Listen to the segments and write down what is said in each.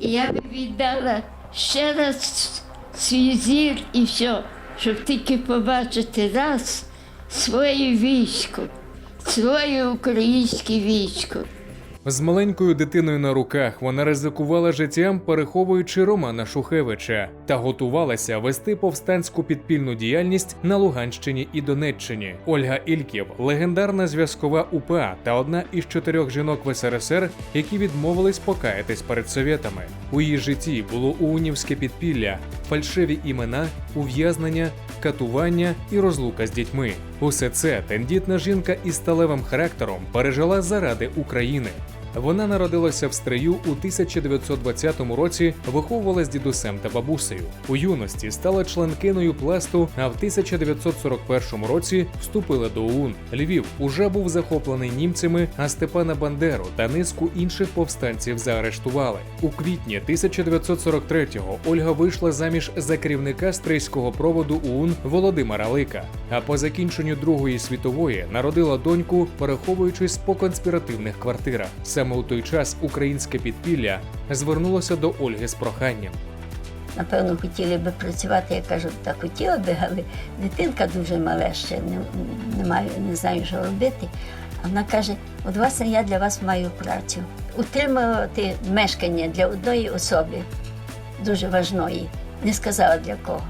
Я би віддала ще раз свій зір і все, щоб тільки побачити раз своє військо, своє українське військо. З маленькою дитиною на руках вона ризикувала життям, переховуючи Романа Шухевича, та готувалася вести повстанську підпільну діяльність на Луганщині і Донеччині. Ольга Ільків легендарна зв'язкова УПА та одна із чотирьох жінок в СРСР, які відмовились покаятись перед совєтами. У її житті було уунівське підпілля, фальшиві імена, ув'язнення, катування і розлука з дітьми. Усе це тендітна жінка із сталевим характером пережила заради України. Вона народилася в Стрию у 1920 році, виховувалась дідусем та бабусею. У юності стала членкиною пласту, а в 1941 році вступила до ОУН. Львів уже був захоплений німцями, а Степана Бандеру та низку інших повстанців заарештували. У квітні 1943-го Ольга вийшла заміж за керівника стрийського проводу ОУН Володимира Лика. А по закінченню Другої світової народила доньку, переховуючись по конспіративних квартирах. Саме у той час українське підпілля звернулося до Ольги з проханням. Напевно, хотіли би працювати. Я кажу, так хотіла би, але дитинка дуже мала ще, не, не, маю, не знаю, що робити. А вона каже: от вас я для вас маю працю. Утримувати мешкання для одної особи дуже важної. Не сказала для кого.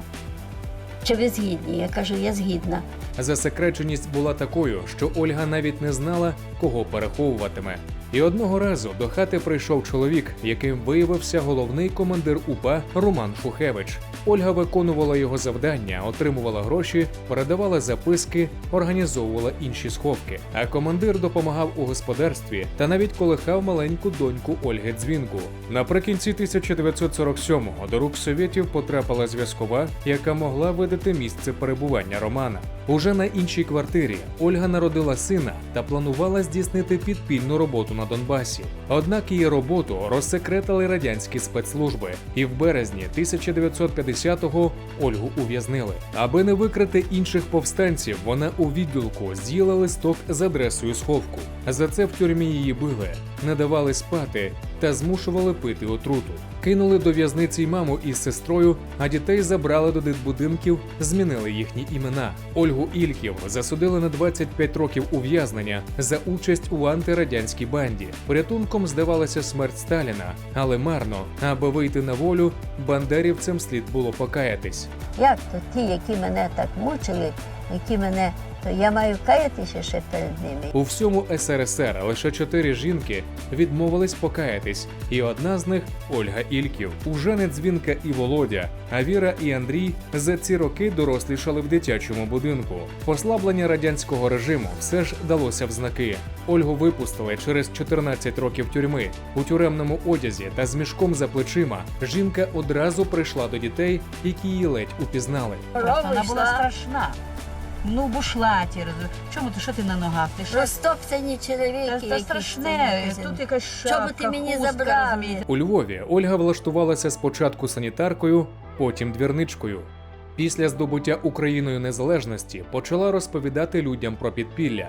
Чи ви згідні? Я кажу, я згідна. Засекреченість була такою, що Ольга навіть не знала, кого переховуватиме. І одного разу до хати прийшов чоловік, яким виявився головний командир УПА Роман Шухевич. Ольга виконувала його завдання, отримувала гроші, передавала записки, організовувала інші сховки. А командир допомагав у господарстві та навіть колихав маленьку доньку Ольги Дзвінку. Наприкінці 1947-го до рук совєтів потрапила зв'язкова, яка могла видати місце перебування Романа. Уже на іншій квартирі Ольга народила сина та планувала здійснити підпільну роботу на Донбасі. Однак її роботу розсекретили радянські спецслужби, і в березні 1950-го Ольгу ув'язнили. Аби не викрити інших повстанців, вона у відділку з'їла листок з адресою сховку. За це в тюрмі її били, не давали спати та змушували пити отруту. Кинули до в'язниці й маму із сестрою, а дітей забрали до дитбудинків, змінили їхні імена. Ольгу Ільків засудили на 25 років ув'язнення за участь у антирадянській банді. Порятунком здавалася смерть Сталіна, але марно, аби вийти на волю, бандерівцям слід було покаятись. Як то ті, які мене так мучили, які мене, то я маю каятися ще перед ними. У всьому СРСР лише чотири жінки відмовились покаятись, і одна з них Ольга Ільків. Уже не дзвінка і Володя, а Віра і Андрій за ці роки дорослішали в дитячому будинку. Послаблення радянського режиму все ж далося в знаки. Ольгу випустили через 14 років тюрми у тюремному одязі та з мішком за плечима. Жінка одразу прийшла до дітей, які її ледь упізнали. Вона була страшна. Ну, бушлаті, роз- чому ти що ти на ногах? Ти що? Розтоптані чоловіки. Та, та страшне, тут якась Чому ти мені хустка, забрав? розумієте? У Львові Ольга влаштувалася спочатку санітаркою, потім двірничкою. Після здобуття Україною незалежності почала розповідати людям про підпілля.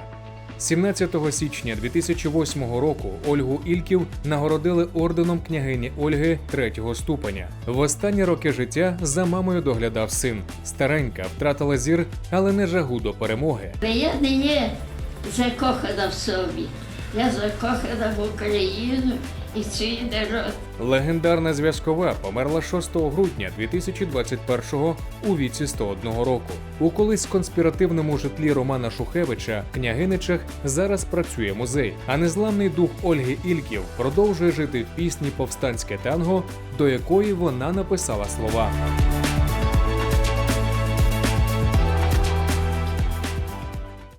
17 січня 2008 року Ольгу Ільків нагородили орденом княгині Ольги третього ступеня. В останні роки життя за мамою доглядав син. Старенька втратила зір, але не жагу до перемоги. Я не є закохана в собі. Я закохана в Україну і свій народ. Легендарна зв'язкова померла 6 грудня 2021-го у віці 101 року. У колись конспіративному житлі Романа Шухевича княгиничах зараз працює музей, а незламний дух Ольги Ільків продовжує жити в пісні Повстанське танго, до якої вона написала слова.